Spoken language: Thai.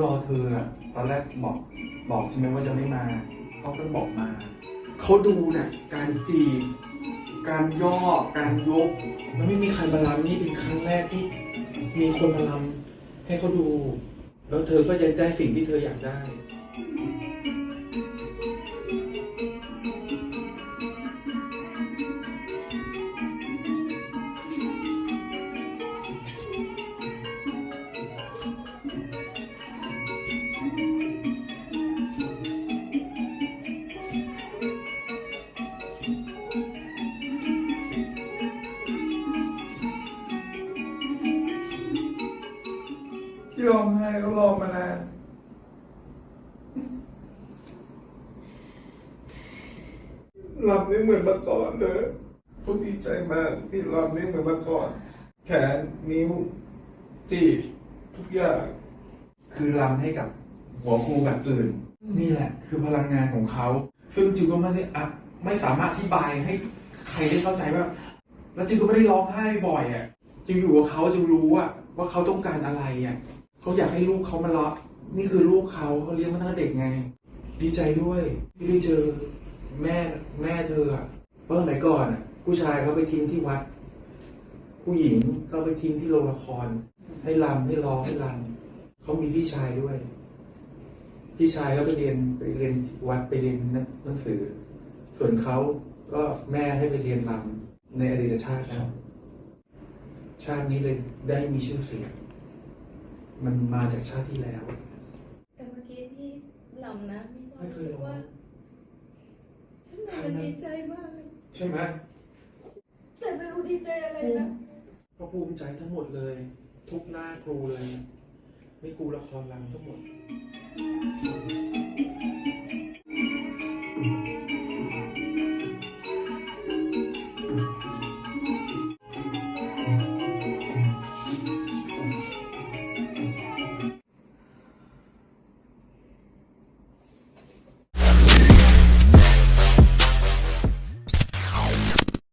รอเธออะตอนแรกบอกบอกใช่ไหมว่าจะไม่มาเขาก็บอกมา เขาดูเนี่ยการจีบการย่อการยก มันไม่มีใครมาลำนี่เป็นครั้งแรกที่มีคนมาลำให้เขาดู แล้วเธอก็จะได้สิ่งที่เธออยากได้ ที่ร้องไห้ก็ร้องมานานรำนี่เหมือนมื่อก่อนเลยผมดีใจมากที่รำนี่เหมือนมื่อก่อน แขนนิ้ว จีบทุกอย่าง คือรำให้กับหัวครูแบบอื่น นี่แหละ คือพลังงานของเขา ซึ่งจิวก็ไม่ได้อะไม่สามารถอธิบายให้ใครได้เข้าใจว่า แล้วจิวก็ไม่ได้ร้องไห้บ่อยอะจิวอยู่กับเขาจิวรู้อะว่าเขาต้องการอะไรอะ เขาอยากให้ลูกเขามารักนี่คือลูกเขาเขาเลี้ยงมาตั้งแต่เด็กไง ดีใจด้วยที่ได้เจอแม่แม่เธออะเพราะสมัยก่อนอะผู้ชายเขาไปทิ้งที่วัด ผู้หญิงก็ไปทิ้งที่โรงละคร ให้รำให้ร้องให้รำเขามีพี่ชายด้วย พี่ชายก็ไปเรียนไปเรียนวัดไปเรียนหนังสือ ส่วนเขาก็แม่ให้ไปเรียนรำในอดีตชาติแล้วชาตินี้เลยได้มีชื่อเสียง มันมาจากชาติที่แล้ว แต่เมื่อกี้ที่ลำนะมีความไม่เคยรู้สึกร้องว่าข้างในมันดีใจมากเลยใช่ไหมแต่ไม่รู้ดีใจอะไรนะพระภูมิใจทั้งหมดเลย ทุกหน้าครูเลยนี่ครูละครรำทั้งหมด